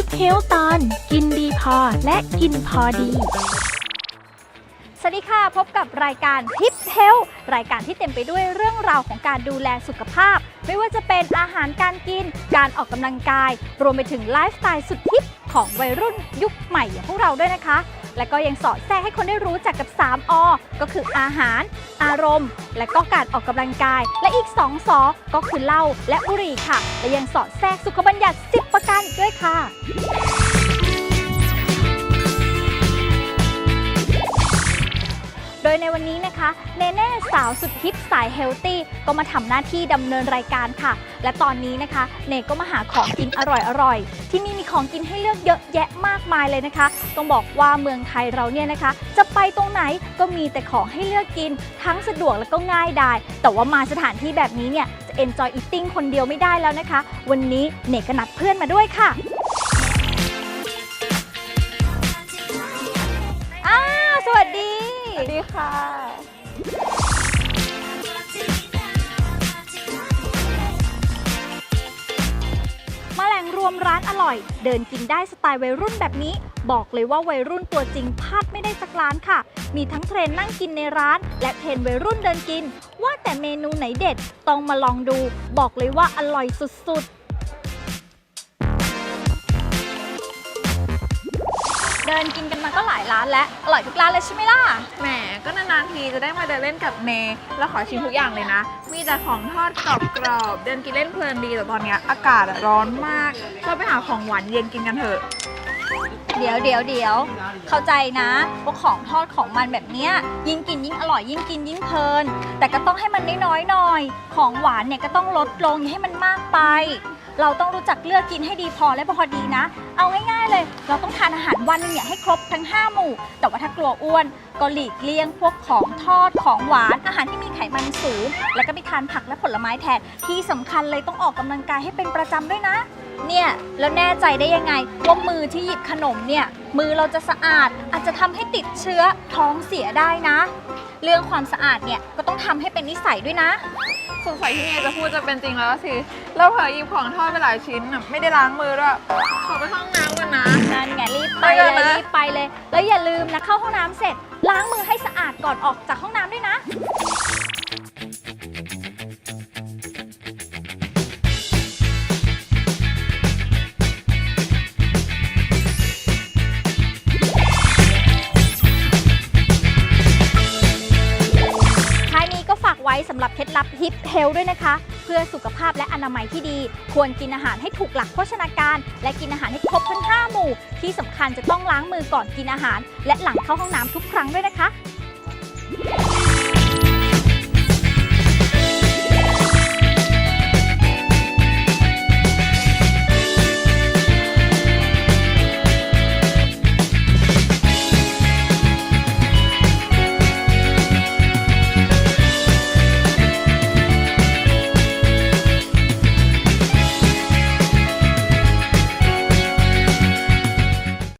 ทิปเฮลตอนกินดีพอและกินพอดี สวัสดีค่ะ พบกับรายการทิปเฮลรายการที่เต็มไปด้วยเรื่องราวของการดูแลสุขภาพ ไม่ว่าจะเป็นอาหารการกิน การออกกำลังกาย รวมไปถึงไลฟ์สไตล์สุดฮิปของวัยรุ่นยุคใหม่อย่างพวกเราด้วยนะคะ และก็ยังสอดแทรกให้คนได้รู้จักกับ 3 อ ก็คืออาหาร อารมณ์ และก็การออกกำลังกาย และอีก 2 สอ ก็คือเหล้าและบุหรี่ค่ะ และยังสอดแทรกสุขบัญญัติ 10 ประการอีกด้วยค่ะโดยในวันนี้นะคะ เนเน่สาวสุดฮิปสายเฮลตี้ก็มาทำหน้าที่ดำเนินรายการค่ะ และตอนนี้นะคะเนก็มาหาของกินอร่อยๆ ที่นี่มีของกินให้เลือกเยอะแยะมากมายเลยนะคะ ต้องบอกว่าเมืองไทยเราเนี่ยนะคะ จะไปตรงไหนก็มีแต่ของให้เลือกกิน ทั้งสะดวกแล้วก็ง่ายดายแต่ว่ามาสถานที่แบบนี้เนี่ยจะ enjoy eating คนเดียวไม่ได้แล้วนะคะ วันนี้เนก็นัดเพื่อนมาด้วยค่ะ วัสดีค่ะมลงรวมร้านอร่อย เดินกินได้สไตล์วัยรุ่นแบบนี้ บอกเลยว่าวัยรุ่นตัวจริงพลาดไม่ได้สักร้านค่ะ มีทั้งเทรนนั่งกินในร้าน และเทรนวัยรุ่นเดินกิน ว่าแต่เมนูไหนเด็ดต้องมาลองดู บอกเลยว่าอร่อยสุดๆ เดินกินกันมาก็หลายร้านแล้วอร่อยทุกร้านเลยใช่ไหมล่ะ แหม ก็นานๆทีจะได้มาเดินเล่นกับเนแล้วขอชิมทุกอย่างเลยนะ มีแต่ของทอดกรอบๆ เดินกินเล่นเพลินดีแต่ตอนเนี้ยอากาศอะร้อนมากเราไปหาของหวานเย็นกินกันเถอะ เดี๋ยวเดี๋ยวเดี๋ยวเข้าใจนะว่าของทอดของมันแบบเนี้ยยิ่งกินยิ่งอร่อยยิ่งกินยิ่งเพลิน แต่ก็ต้องให้มันน้อยๆหน่อย ของหวานเนี่ยก็ต้องลดลงอย่าให้มันมากไป เราต้องรู้จักเลือกกินให้ดีพอและพอดีนะ เอาง่ายๆเลย เราต้องทานอาหารวันนึงเนี่ยให้ครบทั้ง 5 หมู่ แต่ว่าถ้ากลัวอ้วนก็หลีกเลี่ยงพวกของทอดของหวานอาหารที่มีไขมันสูง แล้วก็ไปทานผักและผลไม้แทนที่สำคัญเลยต้องออกกำลังกายให้เป็นประจำด้วยนะ เนี่ยแล้วแน่ใจได้ยังไงว่ามือที่หยิบขนมเนี่ยมือเราจะสะอาดอาจจะทำให้ติดเชื้อท้องเสียได้นะ เรื่องความสะอาดเนี่ยก็ต้องทำให้เป็นนิสัยด้วยนะ สงสัยที่เนจะพูดจะเป็นจริงแล้วสิเราเผลอหยิบของทอดไปหลายชิ้นอะไม่ได้ล้างมือด้วยขอไปห้องน้ำก่อนนะ นั่นไงรีบไปเลยไปเลยนะ รีบไปเลย แล้วอย่าลืมนะเข้าห้องน้ำเสร็จ ล้างมือให้สะอาดก่อนออกจากห้องน้ำด้วยนะ ว้สำหรับเคล็ดลับฮิปเฮลด้วยนะคะ เพื่อสุขภาพและอนามัยที่ดี ควรกินอาหารให้ถูกหลักโภชนาการ และกินอาหารให้ครบทั้ง5หมู่ ที่สำคัญจะต้องล้างมือก่อนกินอาหาร และหลังเข้าห้องน้ำทุกครั้งด้วยนะคะ